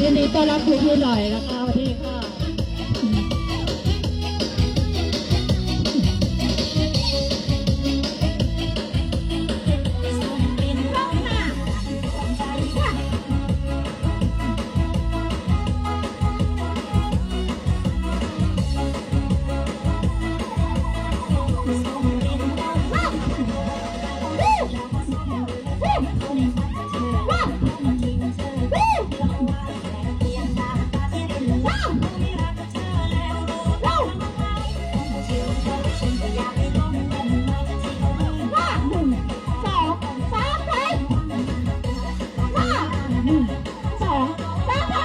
ยินดีต้อนรับครูพี่หน่อยนะคะวันนี้ค่ะ Thank you. อต่อต่อต่อ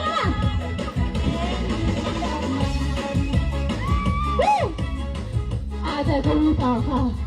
วู้อาจจะคุยต่อค่ะ